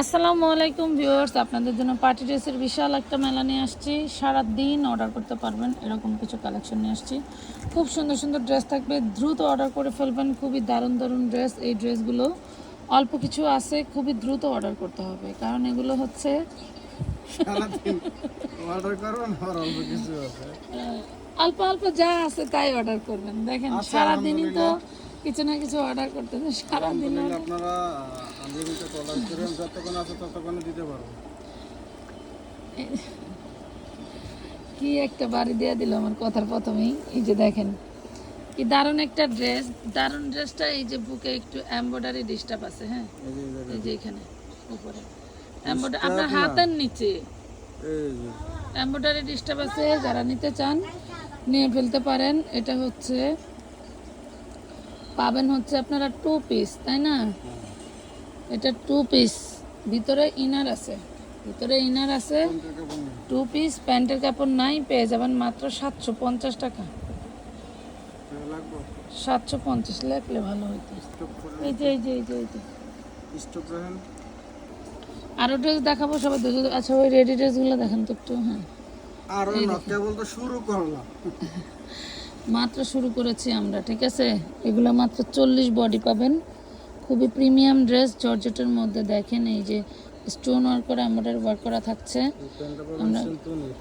আসসালামু আলাইকুম ভিউয়ার্স আপনাদের জন্য পার্টি ড্রেসের বিশাল একটা মেলা নিয়ে আসছি। সারা দিন অর্ডার করতে পারবেন এরকম কিছু কালেকশন নিয়ে আসছি। খুব সুন্দর সুন্দর ড্রেস থাকবে দ্রুত অর্ডার করে ফেলবেন খুবই দারুণ দারুণ ড্রেস এই ড্রেসগুলো। অল্প কিছু আছে খুবই দ্রুত অর্ডার করতে হবে কারণ এগুলো হচ্ছে সারাদিন অল্প অল্প যা আছে তাই অর্ডার করবেন। দেখেন আচ্ছা, সারাদিনই তো কিছু না কিছু অর্ডার করতে সারাদিন আপনারা আনলিমিটেড অর্ডার করেন যতক্ষণ আছে ততক্ষণে দিতে পারব কি একটা বাড়ি দিয়ে দিল আমার কথার প্রথমেই? এই যে দেখেন কি দারুণ একটা ড্রেস দারুণ ড্রেসটা এই যে বুকে একটু এমব্রয়ডারি ডিস্টার্ব আছে হ্যাঁ? এই যে এখানে উপরে। এমব্রয়ডারি আপনার হাতের নিচে। এমব্রয়ডারি ডিস্টার্ব আছে যারা নিতে চান নিয়ে ফেলতে পারেন। এটা হচ্ছে পাবেন হচ্ছে আপনারা টু পিস তাই না? এটা টু পিস ভিতরে ইনার আছে। ভিতরে ইনার আছে? টু পিস প্যান্টের কাপড় নাই পেয়ে যাবেন মাত্র সাতশো পঞ্চাশ টাকা। সাতশো পঞ্চাশ লেখলে ভালো হইতো। এই যে এই যে এই যে এই যে। আরও ড্রেস দেখাবো সবাই আচ্ছা ওই রেডি ড্রেসগুলো দেখেন তো একটু হ্যাঁ। আর না কেবল তো শুরু করলাম। মাত্র শুরু করেছি আমরা ঠিক আছে? এগুলো মাত্র চল্লিশ বডি পাবেন। খুবই প্রিমিয়াম ড্রেস জর্জেটের মধ্যে দেখেন এই যে স্টোন ওয়ার্ক করা এম্বয়ডারি ওয়ার্ক করা থাকছে।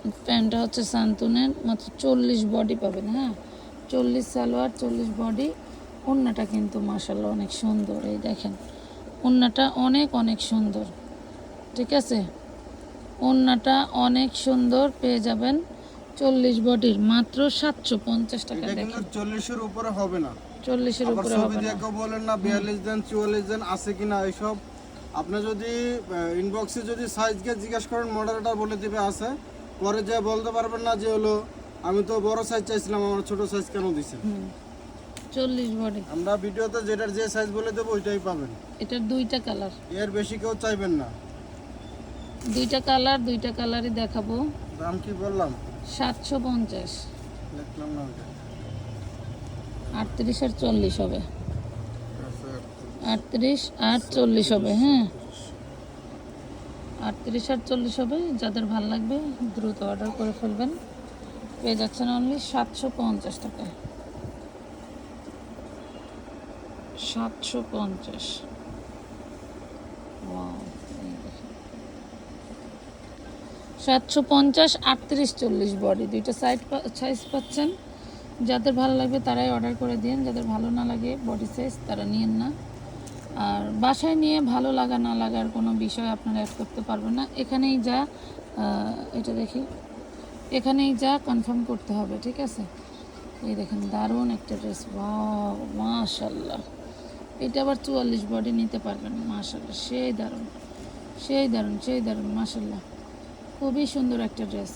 এই প্যান্টটা হচ্ছে সান্তুনের মাত্র চল্লিশ বডি পাবেন হ্যাঁ? চল্লিশ সালোয়ার চল্লিশ বডি। ওড়নাটা কিন্তু মাসাল্লাহ অনেক সুন্দর এই দেখেন। ওড়নাটা অনেক অনেক সুন্দর ঠিক আছে? ওড়নাটা অনেক সুন্দর পেয়ে যাবেন চল্লিশ বডির মাত্র সাতশো পঞ্চাশ টাকা দেখেন। চল্লিশের উপরে হবে না। চল্লিশের উপরে হবে না। কেউ বলেন না বিয়াল্লিশ দেন চুয়াল্লিশ দেন আছে কিনা এইসব? আপনি যদি ইনবক্সে যদি সাইজকে জিজ্ঞাসা করেন মডেলটা বলে দিবে আছে। পরে যে বলতে পারবেন না যে হলো আমি তো বড় সাইজ চাইছিলাম আমার ছোট সাইজ কেন দিছে চল্লিশ বডি। আমরা ভিডিওতে যেটার যে সাইজ বলে দেবো ওইটাই পাবেন। এটার দুইটা কালারের বেশি কেউ চাইবেন না। দুইটা কালার দুইটা কালারই দেখাবো। দাম কি বললাম? সাতশো পঞ্চাশ। দেখলাম না আটত্রিশ আর চল্লিশ হবে। আটত্রিশ আর চল্লিশ হবে হ্যাঁ। আটত্রিশ আর চল্লিশ হবে, যাদের ভালো লাগবে দ্রুত অর্ডার করে ফেলবেন। পেয়ে যাচ্ছেন অনলি সাতশো পঞ্চাশ টাকায়। সাতশো পঞ্চাশ। সাতশো পঞ্চাশ, আটত্রিশ, চল্লিশ বডি দুইটা সাইড সাইজ পাচ্ছেন। যাদের ভালো লাগবে তারাই অর্ডার করে দিন, যাদের ভালো না লাগে বডি সাইজ তারা নিয়েন না। আর বাসায় নিয়ে ভালো লাগা না লাগার কোনো বিষয় আপনারা অ্যাড করতে পারবেন না। এখানেই যা এটা দেখি, এখানেই যা কনফার্ম করতে হবে, ঠিক আছে? এই দেখেন দারুণ একটা ড্রেস মাশাল্লাহ এটা আবার চুয়াল্লিশ বডি নিতে পারবেন মাশাল্লাহ সেই দারুণ সেই দারুণ সেই দারুণ মাশাল্লাহ খুবই সুন্দর একটা ড্রেস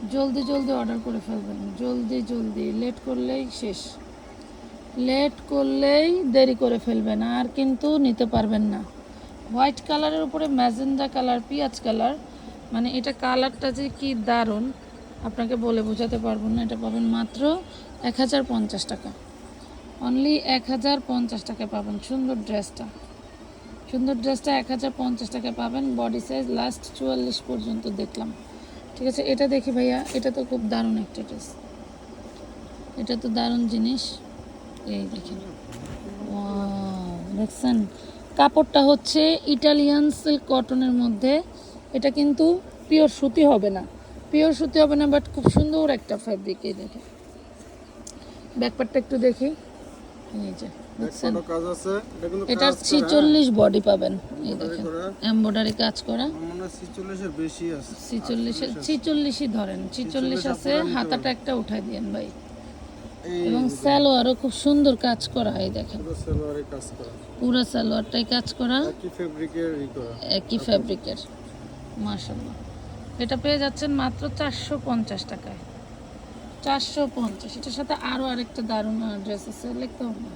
জলদি জলদি অর্ডার করে ফেলবেন। জলদি জলদি। লেট করলেই শেষ। লেট করলেই দেরি করে ফেলবেন, আর কিন্তু নিতে পারবেন না। হোয়াইট কালারের উপরে ম্যাজেন্ডা কালার পেঁয়াজ কালার মানে এটা কালারটা যে কি দারুণ, আপনাকে বলে বোঝাতে পারব না। এটা পাবেন মাত্র এক হাজার পঞ্চাশ টাকা। অনলি এক হাজার পঞ্চাশ টাকায় পাবেন সুন্দর ড্রেসটা সুন্দর ড্রেসটা এক হাজার পঞ্চাশ টাকায় পাবেন বডি সাইজ লাস্ট চুয়াল্লিশ পর্যন্ত দেখলাম। ঠিক আছে এটা দেখি ভাইয়া এটা তো খুব দারুণ একটা ড্রেস এটা তো দারুণ জিনিস। এই দেখেন। দেখছেন? কাপড়টা হচ্ছে ইটালিয়ান সিল্ক কটনের মধ্যে। এটা কিন্তু পিওর সুতি হবে না। পিওর সুতি হবে না বাট খুব সুন্দর একটা ফ্যাব্রিক এই দেখে ব্যাকপারটা একটু দেখি। এই যে দেখছেন? এটার ছিচল্লিশ বডি পাবেন। এই দেখেন করা। এমব্রয়ডারি কাজ করা। হয় ছিচল্লিশের বেশি আছে। ছিচল্লিশের ছিচল্লিশই ধরেন। ছিচল্লিশ আছে হাতাটা একটা উঠাই দিয়েন ভাই। এবং স্যালোয়ারও খুব সুন্দর কাজ করা এই দেখেন। পুরো সালোয়ারটাই কাজ করা। একই ফ্যাব্রিকের মাশাল্লাহ এটা পেয়ে যাচ্ছেন মাত্র চারশো পঞ্চাশ টাকায়। চারশো পঞ্চাশ। এটার সাথে আরও আরেকটা দারুণ ড্রেস আছে লিখতে হবে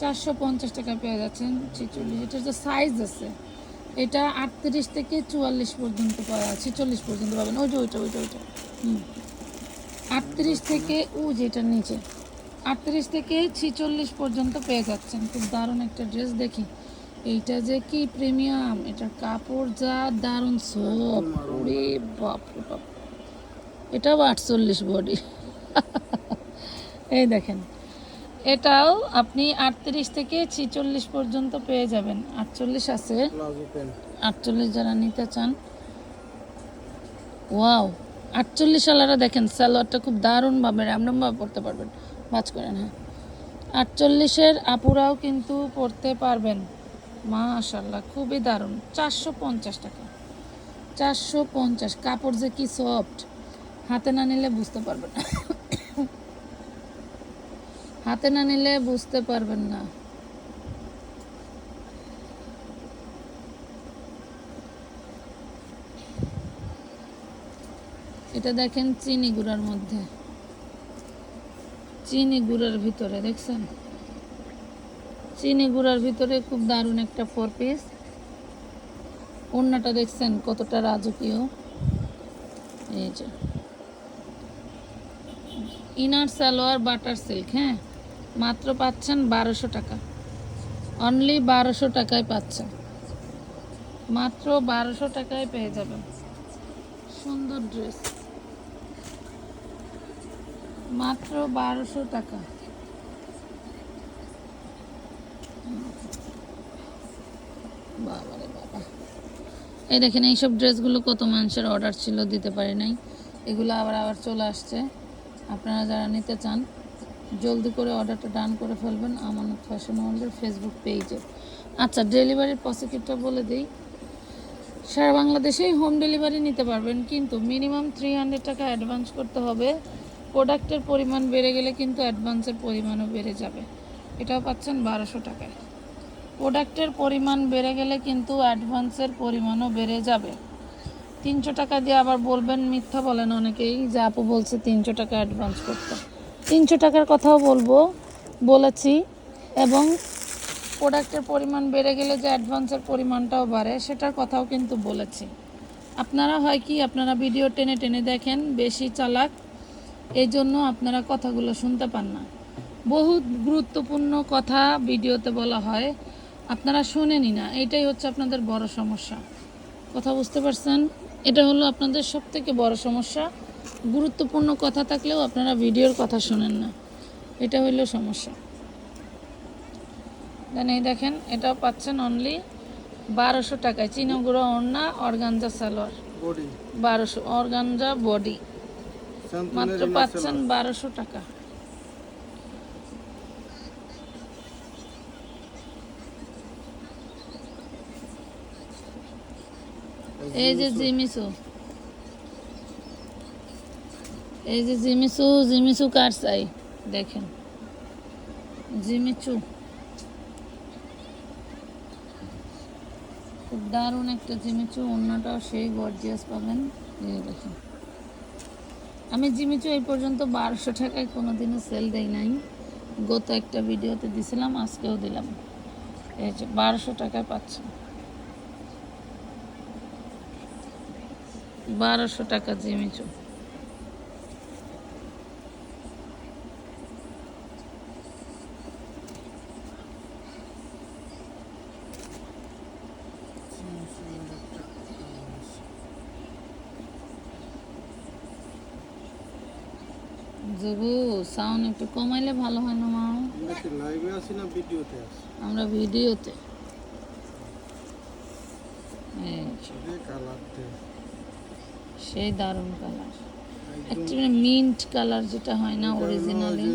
চারশো পঞ্চাশ টাকায় পেয়ে যাচ্ছেন ছিচল্লিশ। এটার যে সাইজ আছে এটা আটত্রিশ থেকে চুয়াল্লিশ পর্যন্ত পাওয়া ছিচল্লিশ পর্যন্ত পাবেন। ওই যে ওইটা ওইটা ওইটা। হুম। আটত্রিশ থেকে, ও যেটা নিচে, আটত্রিশ থেকে ছিচল্লিশ পর্যন্ত পেয়ে যাচ্ছেন। খুব দারুণ একটা ড্রেস, দেখি। এইটা যে কি প্রিমিয়াম এটার কাপড় যা দারুণ সব ওরে বাপ বাপ। এটাও আটচল্লিশ বডি। এই দেখেন। এটাও আপনি আটত্রিশ থেকে ছিচল্লিশ পর্যন্ত পেয়ে যাবেন। আটচল্লিশ আছে। আটচল্লিশ যারা নিতে চান। ওয়াও আটচল্লিশ সালারা দেখেন সালোয়ারটা খুব দারুণভাবে র্যামডমভাবে পড়তে পারবেন। বাজ করেন হ্যাঁ। আটচল্লিশের আপুরাও কিন্তু পড়তে পারবেন। মাশাল্লাহ খুবই দারুণ। চারশো পঞ্চাশ টাকা। চারশো পঞ্চাশ। কাপড় যে কি সফট হাতে না নিলে বুঝতে পারবেন। না হাতে না নিলে বুঝতে পারবেন না। এটা দেখেন চিনি গুঁড়ার মধ্যে। চিনি গুঁড়ার ভিতরে, দেখছেন? চিনি গুঁড়ার ভিতরে খুব দারুণ একটা ফোর পিস ওড়নাটা দেখছেন কতটা রাজকীয়। এই যে। ইনার সালোয়ার বাটার সিল্ক হ্যাঁ? মাত্র পাচ্ছেন বারোশো টাকা। অনলি বারোশো টাকায় পাচ্ছেন। মাত্র বারোশো টাকায় পেয়ে যাবেন। সুন্দর ড্রেস মাত্র বারোশো টাকা। বাবারে বাবা। এই দেখেন, এইসব ড্রেসগুলো কত মানুষের অর্ডার ছিল, দিতে পারি নাই। এগুলো আবার আবার চলে আসছে। আপনারা যারা নিতে চান জলদি করে অর্ডারটা ডান করে ফেলবেন আমানত ফ্যাশন ওয়ার্ল্ডের ফেসবুক পেজে। আচ্ছা ডেলিভারির প্রসিকিউরটা বলে দিই। সারা বাংলাদেশেই হোম ডেলিভারি নিতে পারবেন, কিন্তু মিনিমাম থ্রি হান্ড্রেড টাকা অ্যাডভান্স করতে হবে। প্রোডাক্টের পরিমাণ বেড়ে গেলে কিন্তু অ্যাডভান্সের পরিমাণও বেড়ে যাবে। এটাও পাচ্ছেন বারোশো টাকায়। প্রোডাক্টের পরিমাণ বেড়ে গেলে কিন্তু অ্যাডভান্সের পরিমাণও বেড়ে যাবে। তিনশো টাকা দিয়ে আবার বলবেন, মিথ্যা বলেন অনেকেই যে আপু বলছে তিনশো টাকা অ্যাডভান্স করতে। তিনশো টাকার কথাও বলব, বলেছি। এবং প্রোডাক্টের পরিমাণ বেড়ে গেলে যে অ্যাডভান্সের পরিমাণটাও বাড়ে, সেটার কথাও কিন্তু বলেছি। আপনারা হয় কি, আপনারা ভিডিও টেনে টেনে দেখেন, বেশি চালাক এই জন্য আপনারা কথাগুলো শুনতে পান না। বহু গুরুত্বপূর্ণ কথা ভিডিওতে বলা হয়, আপনারা শোনেনই না, এটাই হচ্ছে আপনাদের বড় সমস্যা। কথা বুঝতে পারছেন? এটা হলো আপনাদের সব থেকে বড় সমস্যা। গুরুত্বপূর্ণ কথা থাকলেও আপনারা ভিডিওর কথা শোনেন না। এটা হইল সমস্যা। দেন এই দেখেন এটাও পাচ্ছেন অনলি বারোশো টাকায়। চিনাগুড়ো ওড়না অর্গানজা সালোয়ার। বারোশো অর্গানজা বডি। মাত্র পাচ্ছেন বারোশো টাকা। এই যে জিমিসু এই যে জিমিসু জিমিসু কার চাই দেখেন। জিমিচু। খুব দারুণ একটা জিমিচু, অন্যটাও সেই গর্জিয়াস পাবেন। এই দেখেন। আমি জিমিচু এই পর্যন্ত বারোশো টাকায় কোনোদিনও সেল দেই নাই। গত একটা ভিডিওতে দিছিলাম, আজকেও দিলাম। এই যে বারোশো টাকায় পাচ্ছেন বারোশো টাকা জিমিচু। জবু সাউন্ড একটু কমাইলে ভালো হয় না মা? লাইভে আছি না ভিডিওতে আছি? আমরা ভিডিওতে সেই দারুণ কালার অ্যাকচুয়ালি মিন্ট কালার যেটা হয় না অরিজিনালি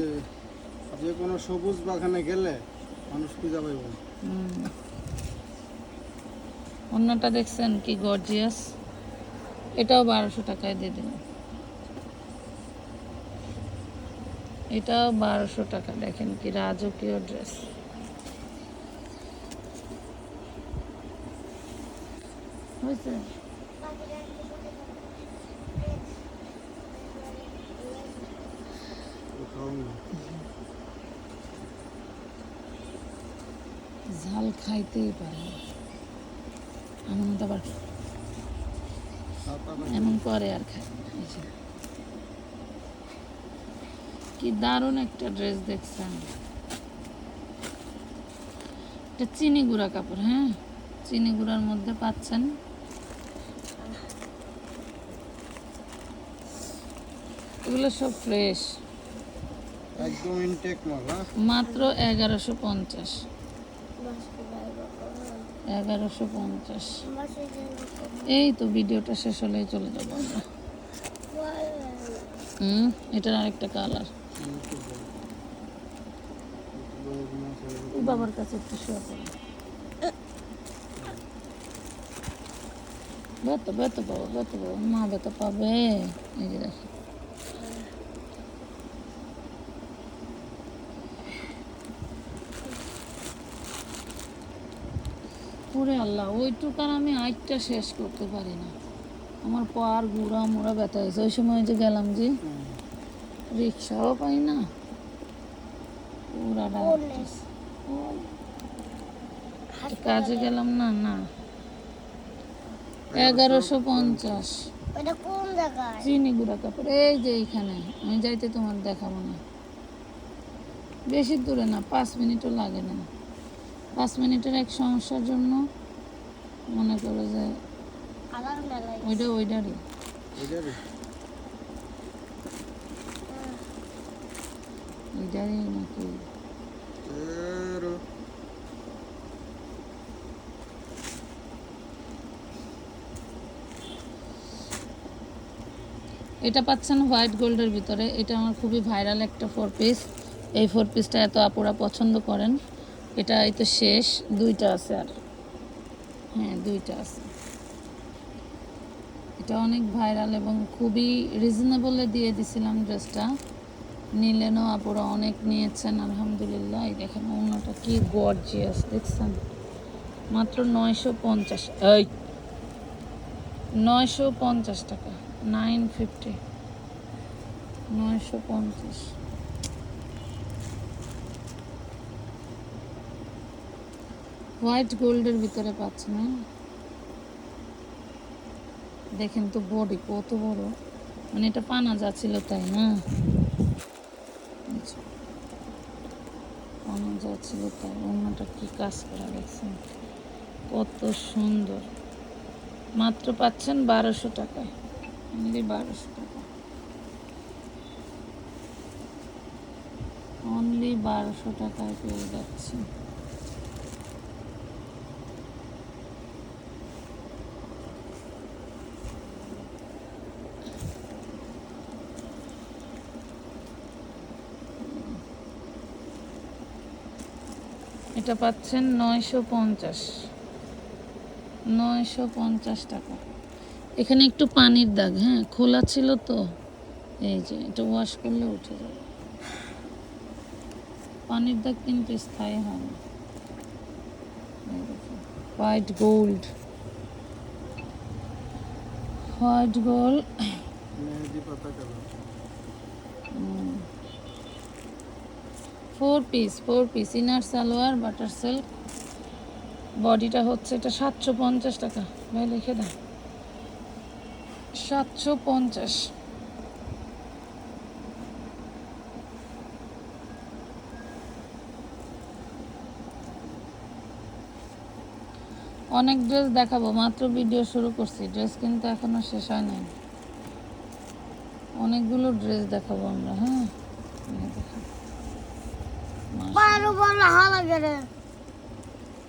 যে কোনো সবুজ বাগানে গেলে মানুষ খুঁজে পাইব। অন্যটা দেখছেন কি গর্জিয়াস এটাও বারোশো টাকায় দিয়ে দিলাম। এটাও বারোশো টাকা দেখেন কি রাজকীয় ড্রেস ঝাল খাইতেই পারে না। আমার মতো আবার এমন করে আর খায়। কি দারুণ একটা ড্রেস দেখছেন। এটা চিনি গুঁড়া কাপড় হ্যাঁ? চিনি গুঁড়ার মধ্যে পাচ্ছেন। এগুলো সব ফ্রেশ একদম ইনটেক মাল হ্যাঁ? মাত্র এগারোশো পঞ্চাশ। এগারোশো পঞ্চাশ। এই তো ভিডিওটা শেষ হলেই চলে যাব আমরা। হুম এটার আরেকটা কালার বাবার কাছে একটু বেত বেত বেত মা বেত পাবে। এই যে দেখো। ওরে আল্লাহ ওইটুকার আমি আইটটা শেষ করতে পারি না। আমার পার গুড়া মোড়া ব্যথা হয়েছে। ওই সময় যে গেলাম যে রিক্সাও পাই না। কাজে গেলাম না না। এগারোশো পঞ্চাশ। এটা কোন জায়গায়? চিনি গুঁড়া কাপড় এই যে এইখানে। আমি যাইতে তোমার দেখাবো না। বেশি দূরে না পাঁচ মিনিটও লাগে না। পাঁচ মিনিটের এক সমস্যার জন্য মনে করো যে ওইটা ওইটারই। ওইটারই নাকি? তেরো এটা পাচ্ছেন হোয়াইট গোল্ডের ভিতরে। এটা আমার খুবই ভাইরাল একটা ফোর পিস এই ফোর পিসটা এত আপুরা পছন্দ করেন এটা এই তো শেষ। দুইটা আছে আর। হ্যাঁ দুইটা আছে। এটা অনেক ভাইরাল এবং খুবই রিজনেবলে দিয়ে দিছিলাম ড্রেসটা নিলেনও আপুরা অনেক নিয়েছেন, আলহামদুলিল্লাহ। এই দেখেন অন্যটা কি গর্জিয়াস দেখছেন? মাত্র নয়শো পঞ্চাশ, এই, নয়শো পঞ্চাশ টাকা নাইন ফিফটি নয়শো পঞ্চাশ। হোয়াইট গোল্ডের ভিতরে পাচ্ছেন হ্যাঁ? দেখেন তো বডি কত বড়। মানে এটা পানা যাচ্ছিল তাই না আচ্ছা। পানা যাচ্ছিল তার অন্যটা কি কাজ করা গেছে কত সুন্দর। মাত্র পাচ্ছেন বারোশো টাকায় অনলি বারোশো টাকা। অনলি বারোশো টাকায় পেয়ে যাচ্ছি এটা পাচ্ছেন নয়শো পঞ্চাশ। নয়শো পঞ্চাশ টাকা। এখানে একটু পানির দাগ হ্যাঁ খোলা ছিল তো। এই যে, এটা ওয়াশ করলে উঠে যাবে। পানির দাগ কিন্তু স্থায়ী হয় না। White gold. White gold. মেহেদি পাতা colour. Four piece four piece inner salwar butter silk বডিটা হচ্ছে এটা সাতশো পঞ্চাশ টাকা। ভাই, লিখে দেন সাতশো পঞ্চাশ। অনেক ড্রেস দেখাবো, মাত্র ভিডিও শুরু করছি। ড্রেস কিন্তু এখনও শেষ হয় নাই। অনেকগুলো ড্রেস দেখাবো আমরা হ্যাঁ? এই দেখেন। পারো বড় হালা গেলে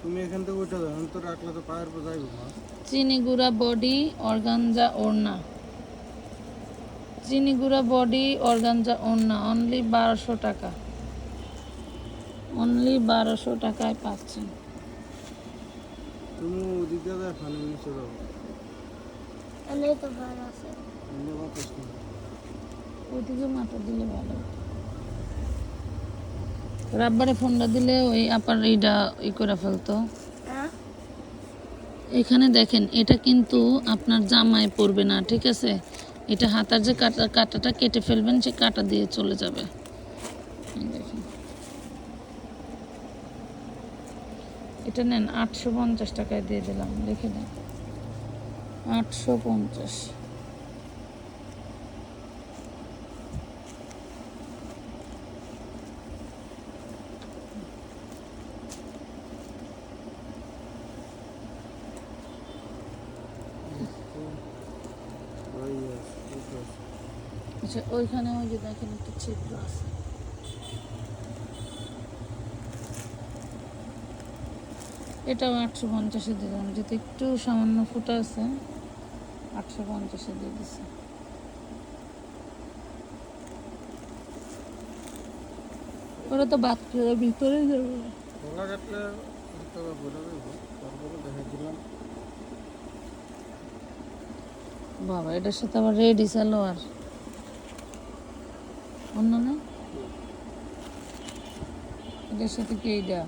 তুমি এখান থেকে উঠে যাও তো রাখলে তো পায়ের পর যাইব মা। চিনি গুঁড়া বডি অর্গানজা ওড়না। চিনি গুঁড়া বডি অর্গানজা ওড়না অনলি বারোশো টাকা। অনলি বারোশো টাকায় পাচ্ছেন। তুমি ওদিকে যাও এখানে নিচে যাও। তো ভালো আছে। ওইদিকে মাথা দিলে ভালো হতো। রাব্বারে ফোনটা দিলে ওই আপার এইটা ই করে ফেলতো। হ্যাঁ। এখানে দেখেন এটা কিন্তু আপনার জামায় পড়বে না ঠিক আছে? এটা হাতার যে কাটা কাটাটা কেটে ফেলবেন সে কাটা দিয়ে চলে যাবে। দেখেন। এটা নেন আটশো পঞ্চাশ টাকায় দিয়ে দিলাম লিখে দেন আটশো পঞ্চাশ। আচ্ছা ওইখানে ওই যে দেখেন একটা ছিদ্র আছে। এটাও আটশো পঞ্চাশে দিলাম যেহেতু একটু সামান্য ফুটা আছে আটশো পঞ্চাশে দিয়ে দিছে। ওরা তো বাদ করে ভিতরে যাবে বাবা এটার সাথে আবার রেডি সালোয়ার। অন্য না এটার সাথে কি এইটা?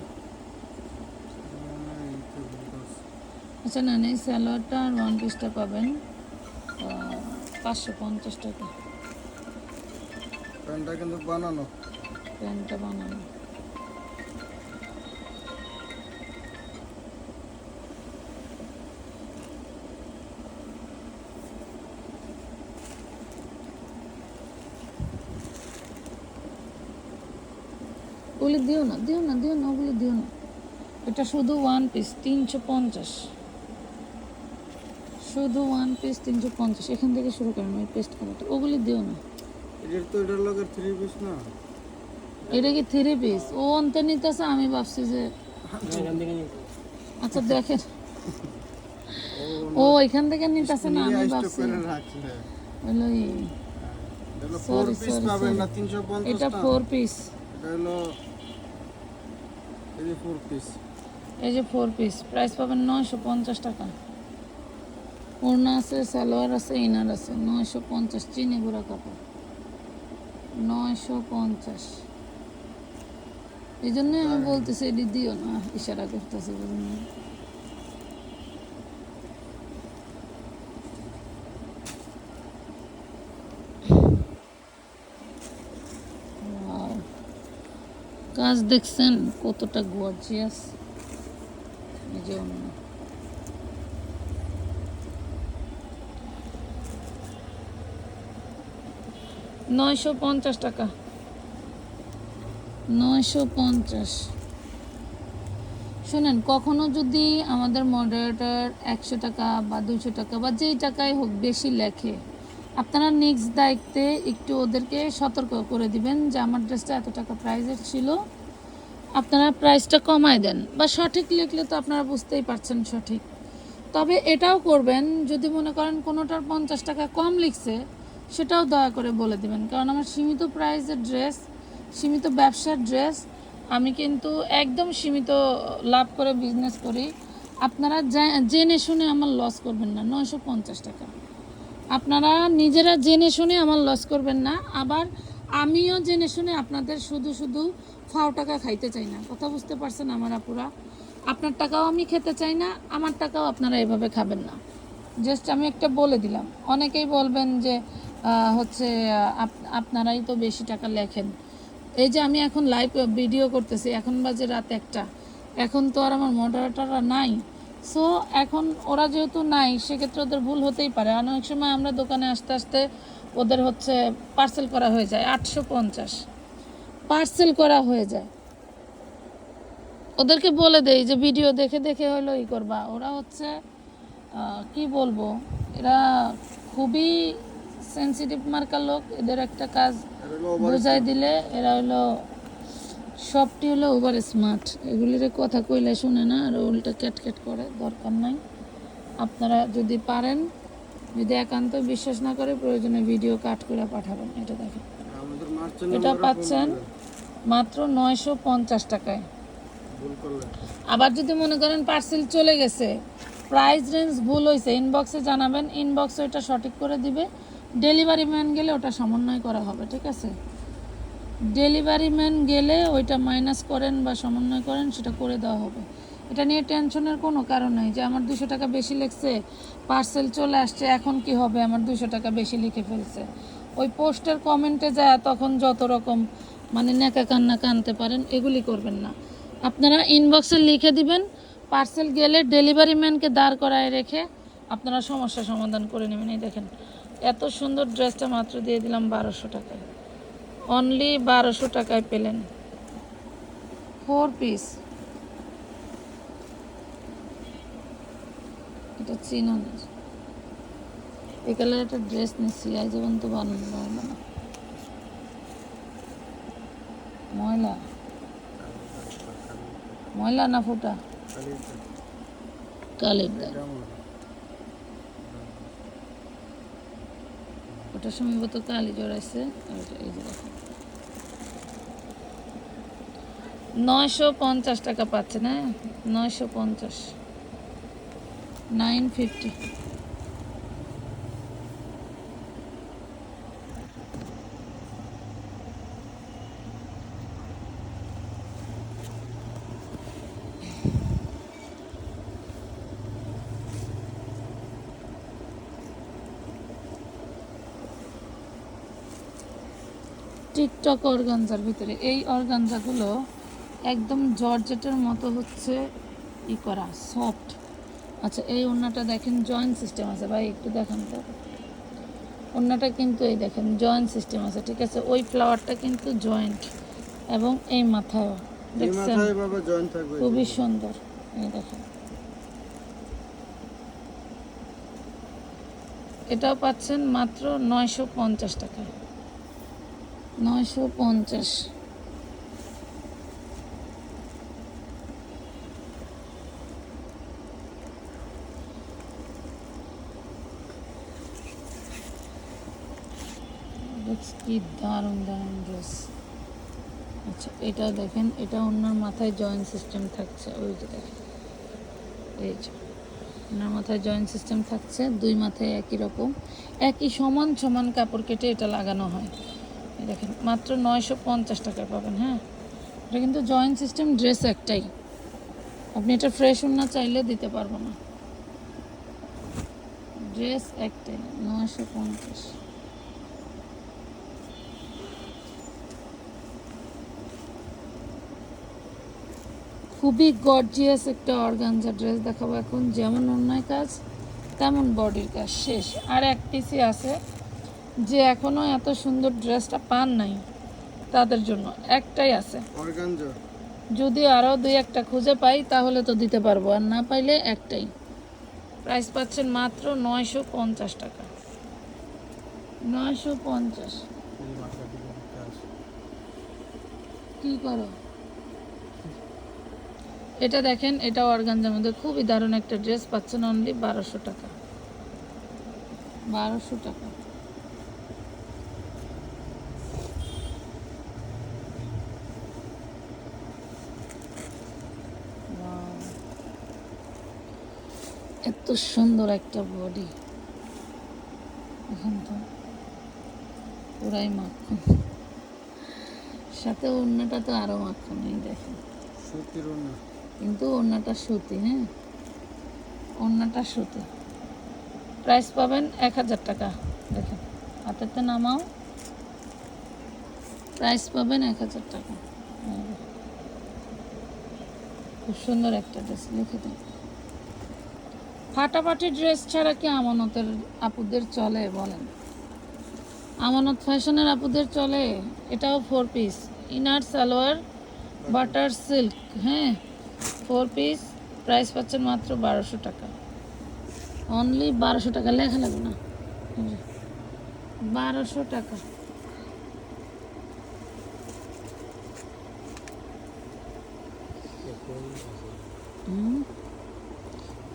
আচ্ছা না না এই সালোয়ারটা আর ওয়ান পিসটা পাবেন পাঁচশো পঞ্চাশ টাকা। প্যান্টটা কিন্তু বানানো। প্যান্টটা বানানো। ওগুলি দিও না দিও না দিও না ওগুলি দিও না। এটা শুধু ওয়ান পিস তিনশো পঞ্চাশ। শুধু ওয়ান পিস তিনশো পঞ্চাশ। এখান থেকে শুরু করেন ওই পেস্ট কালারটা ওগুলি দিও না। এটার তো এটার লগে থ্রি পিস না। এটা কি থ্রি পিস ও অন্তে নিতেছে আমি ভাবছি যে আচ্ছা দেখেন। ও এখান থেকে নিতেছে না আমি ভাবছি। হলো এটা ফোর পিস এটা হলো এই যে ফোর পিস প্রাইস পাবেন নয়শো পঞ্চাশ টাকা। ওড়না আছে সালোয়ার আছে ইনার আছে নয়শো পঞ্চাশ চিনি গুঁড়া কাপড়। নয়শো পঞ্চাশ। এই জন্যই আমি বলতেছি এটি দিও না ইশারা করতেছে। কাজ দেখছেন? কতটা গর্জিয়াস নয়শো পঞ্চাশ টাকা। নয়শো পঞ্চাশ। শোনেন, কখনো যদি আমাদের মডারেটার একশো টাকা বা দুশো টাকা বা যেই টাকাই হোক বেশি লেখে, আপনারা নেক্সট দায়িত্বে একটু ওদেরকে সতর্ক করে দিবেন যে আমার ড্রেসটা এত টাকা প্রাইজের ছিল। আপনারা প্রাইসটা কমায় দেন বা সঠিক লিখলে তো আপনারা বুঝতেই পারছেন সঠিক। তবে এটাও করবেন, যদি মনে করেন কোনোটার পঞ্চাশ টাকা কম লিখছে, সেটাও দয়া করে বলে দিবেন। কারণ আমার সীমিত প্রাইসের ড্রেস সীমিত ব্যবসার ড্রেস আমি কিন্তু একদম সীমিত লাভ করে বিজনেস করি। আপনারা জেনে শুনে আমার লস করবেন না, নয়শো পঞ্চাশ টাকা। আপনারা নিজেরা জেনে শুনে আমার লস করবেন না, আবার আমিও জেনে শুনে আপনাদের শুধু শুধু ফাও টাকা খাইতে চাই না। কথা বুঝতে পারছেন আমার আপুরা? আপনার টাকাও আমি খেতে চাই না, আমার টাকাও আপনারা এভাবে খাবেন না। জাস্ট আমি একটা বলে দিলাম। অনেকেই বলবেন যে হচ্ছে আপনারাই তো বেশি টাকা লেখেন। এই যে আমি এখন লাইভ ভিডিও করতেছি, এখন বাজে রাত একটা। এখন তো আর আমার মডারেটাররা নাই। সো এখন ওরা যেহেতু নাই সেক্ষেত্রে ওদের ভুল হতেই পারে। আর অনেক সময় আমরা দোকানে আসতে আসতে ওদের হচ্ছে পার্সেল করা হয়ে যায় আটশো পঞ্চাশ। পার্সেল করা হয়ে যায়। ওদেরকে বলে দেই যে ভিডিও দেখে দেখে হলো ই করবা। ওরা হচ্ছে কি বলব? এরা খুবই সেন্সিটিভ মার্কার লোক। এদের একটা কাজ বোঝাই দিলে এরা হলো সবটি হলো ওভার স্মার্ট এগুলির কথা কইলে শুনে না আর উল্টা ক্যাট ক্যাট করে দরকার নাই। আপনারা যদি পারেন যদি একান্ত বিশ্বাস না করে প্রয়োজনে ভিডিও কাট করে পাঠাবেন। এটা দেখেন। এটা পাচ্ছেন মাত্র নয়শো পঞ্চাশ টাকায়। আবার যদি মনে করেন পার্সেল চলে গেছে প্রাইস রেঞ্জ ভুল হয়েছে ইনবক্সে জানাবেন ইনবক্সে ওটা সঠিক করে দিবে। ডেলিভারি ম্যান গেলে ওটা সমন্বয় করা হবে ঠিক আছে? ডেলিভারি ম্যান গেলে ওইটা মাইনাস করেন বা সমন্বয় করেন, সেটা করে দেওয়া হবে। এটা নিয়ে টেনশনের কোনো কারণ নেই যে আমার দুশো টাকা বেশি লিখছে পার্সেল চলে আসছে, এখন কি হবে? আমার দুশো টাকা বেশি লিখে ফেলছে। ওই পোস্টের কমেন্টে যায়, তখন যত রকম মানে নেকা কান্না কানতে পারেন, এগুলি করবেন না। আপনারা ইনবক্সে লিখে দিবেন পার্সেল গেলে ডেলিভারি ম্যানকে দাঁড় করায় রেখে আপনারা সমস্যা সমাধান করে নেবেন। এই দেখেন, এত সুন্দর ড্রেসটা মাত্র দিয়ে দিলাম বারোশো টাকায়। অনলি বারোশো টাকায় পেলেন। ফোর পিস এটা চিননের এই কালার একটা ড্রেস নিচ্ছি আই যেমন তো বানানো হলো না। ময়লা। ময়লা না ফোটা? কালির ওটা সম্ভবত কালি জড়াইছে নয়শো পঞ্চাশ টাকা পাচ্ছে না? নয়শো পঞ্চাশ। Nine fifty. টিকটক অর্গানজার ভিতরে। এই অর্গানজাগুলো একদম জর্জেটের মতো হচ্ছে ই করা সফট। আচ্ছা এই ওড়নাটা দেখেন জয়েন্ট সিস্টেম আছে। ভাই একটু দেখান তো। ওড়নাটা কিন্তু এই দেখেন জয়েন্ট সিস্টেম আছে ঠিক আছে? ওই ফ্লাওয়ারটা কিন্তু জয়েন্ট এবং এই মাথায়ও দেখছেন? মাথায় থাকবে। খুবই সুন্দর। এই দেখেন। এটাও পাচ্ছেন মাত্র নয়শো পঞ্চাশ টাকায়। নয়শো পঞ্চাশ। কি দারুণ দারুণ ড্রেস আচ্ছা এটা দেখেন, এটা ওনার মাথায় জয়েন্ট সিস্টেম থাকছে। ওই যে দেখেন, এই যে। ওনার মাথায় জয়েন্ট সিস্টেম থাকছে, দুই মাথায় একই রকম। একই সমান সমান কাপড় কেটে এটা লাগানো হয়। দেখেন, মাত্র নয়শো পঞ্চাশ টাকা পাবেন হ্যাঁ? এটা কিন্তু জয়েন্ট সিস্টেম ড্রেস একটাই। আপনি এটা ফ্রেশ না, চাইলে দিতে পারব না। ড্রেস একটাই, নয়শো পঞ্চাশ। খুবই গর্জিয়াস একটা অর্গানজা ড্রেস দেখাবো এখন। যেমন অন্যায় কাজ, তেমন বডির কাজ। শেষ। আর এক পিসি আছে। যে এখনও এত সুন্দর ড্রেসটা পান নাই তাদের জন্য একটাই আছে। যদি আরও দুই একটা খুঁজে পাই তাহলে তো দিতে পারব আর না পাইলে একটাই। প্রাইস পাচ্ছেন মাত্র নয়শো পঞ্চাশ টাকা। নয়শো পঞ্চাশ। কি করো? এটা দেখেন এটা অর্গানজার মধ্যে খুবই দারুণ একটা ড্রেস পাচ্ছেন অনলি বারোশো টাকা। বারোশো টাকা। সুন্দর একটা বডি এখন তো পুরাই মাখন। সাথে অন্যটা তো আরও মাখন এই দেখেন। সুতির ওড়না। কিন্তু ওড়নাটা সুতি হ্যাঁ? ওড়নাটা সুতি। প্রাইস পাবেন এক হাজার টাকা। দেখেন হাতেতে নামাও। প্রাইস পাবেন এক হাজার টাকা। খুব সুন্দর একটা ড্রেস লিখে দিন। ফাটাফাটি ড্রেস ছাড়া কি আমানতের আপুদের চলে বলেন? আমানত ফ্যাশনের আপুদের চলে? এটাও four piece inner, salwar, butter, silk হ্যাঁ? ফোর পিস প্রাইস পাচ্ছেন মাত্র বারোশো টাকা। অনলি বারোশো টাকা। লেখা লাগবে না। বারোশো টাকা। হুম।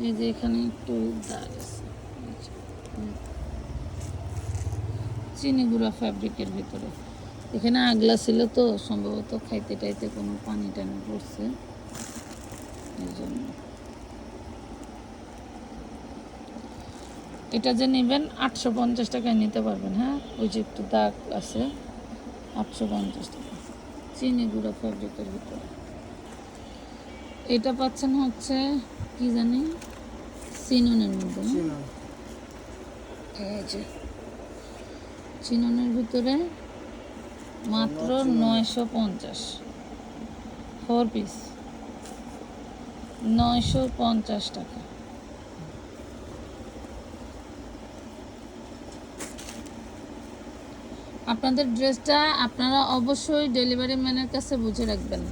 এই যে এখানে একটু দাগ আছে। চিনি গুঁড়া ফ্যাব্রিকের ভিতরে। এখানে আগলা ছিল তো, সম্ভবত খাইতে টাইতে কোনো পানি টানি পড়ছে। এই জন্য। এটা যে নেবেন, আটশো পঞ্চাশ টাকায় নিতে পারবেন হ্যাঁ? ওই যে একটু দাগ আছে, আটশো পঞ্চাশ টাকা। চিনি গুঁড়া ফ্যাব্রিকের ভিতরে। এটা পাচ্ছেন হচ্ছে কি জানি সিননের মধ্যে। এই যে চিননের ভিতরে মাত্র নয়শো পঞ্চাশ। ফোর পিস নয়শো পঞ্চাশ টাকা। আপনাদের ড্রেসটা আপনারা অবশ্যই ডেলিভারি ম্যানের কাছে বুঝে রাখবেন।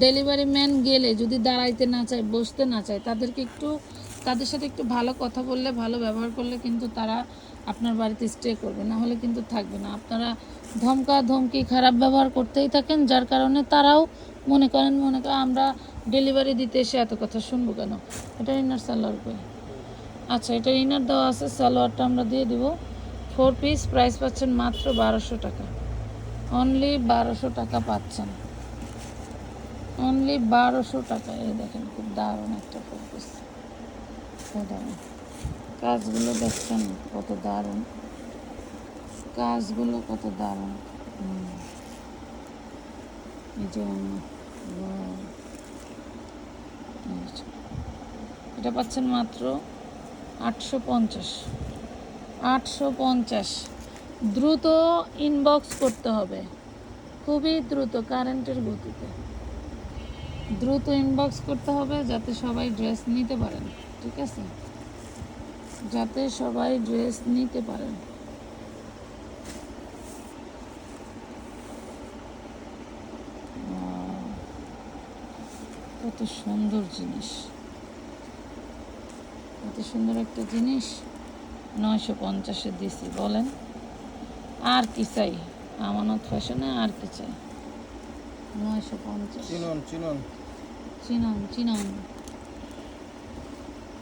ডেলিভারি ম্যান গেলে, যদি দাঁড়াইতে না চায়, বসতে না চায়, তাদেরকে একটু, তাদের সাথে একটু ভালো কথা বললে, ভালো ব্যবহার করলে কিন্তু তারা আপনার বাড়িতে স্টে করবে, না হলে কিন্তু থাকবে না। আপনারা ধমকা ধমকি, খারাপ ব্যবহার করতেই থাকেন, যার কারণে তারাও মনে করেন মনে করেন, আমরা ডেলিভারি দিতে এসে এত কথা শুনব কেন? এটা ইনার সালোয়ার কই আচ্ছা এটা ইনার দেওয়া আছে, সালোয়ারটা আমরা দিয়ে দিব। ফোর পিস প্রাইস পাচ্ছেন মাত্র বারোশো টাকা। অনলি বারোশো টাকা পাচ্ছেন। অনলি বারোশো টাকা। এই দেখেন খুব দারুণ একটা পিস কাজগুলো দেখছেন কত দারুণ। কাজগুলো কত দারুণ. এই যে। এটা পাচ্ছেন মাত্র আটশো পঞ্চাশ। আটশো পঞ্চাশ। দ্রুত ইনবক্স করতে হবে। খুবই দ্রুত কারেন্টের গতিতে। দ্রুত ইনবক্স করতে হবে যাতে সবাই ড্রেস নিতে পারেন, ঠিক আছে? যাতে সবাই ড্রেস নিতে পারেন। কত সুন্দর জিনিস। কত সুন্দর একটা জিনিস। নয়শো পঞ্চাশে দিছি, বলেন। আর কি চাই? আমানত ফ্যাশনে আর কি চাই? নয়শো পঞ্চাশ। চিনন চিনন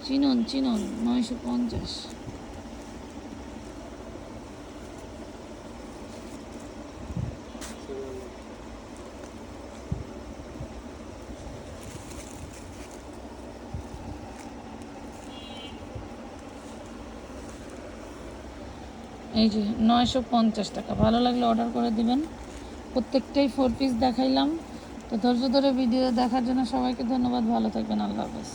চিনন চিনন নয়শো পঞ্চাশ। এই যে নয়শো পঞ্চাশ টাকা। ভালো লাগলে অর্ডার করে দিবেন। প্রত্যেকটাই ফোর পিস দেখাইলাম। তো ধৈর্য ধরে ভিডিও দেখার জন্য সবাইকে ধন্যবাদ ভালো থাকবেন আল্লাহ হাফেজ।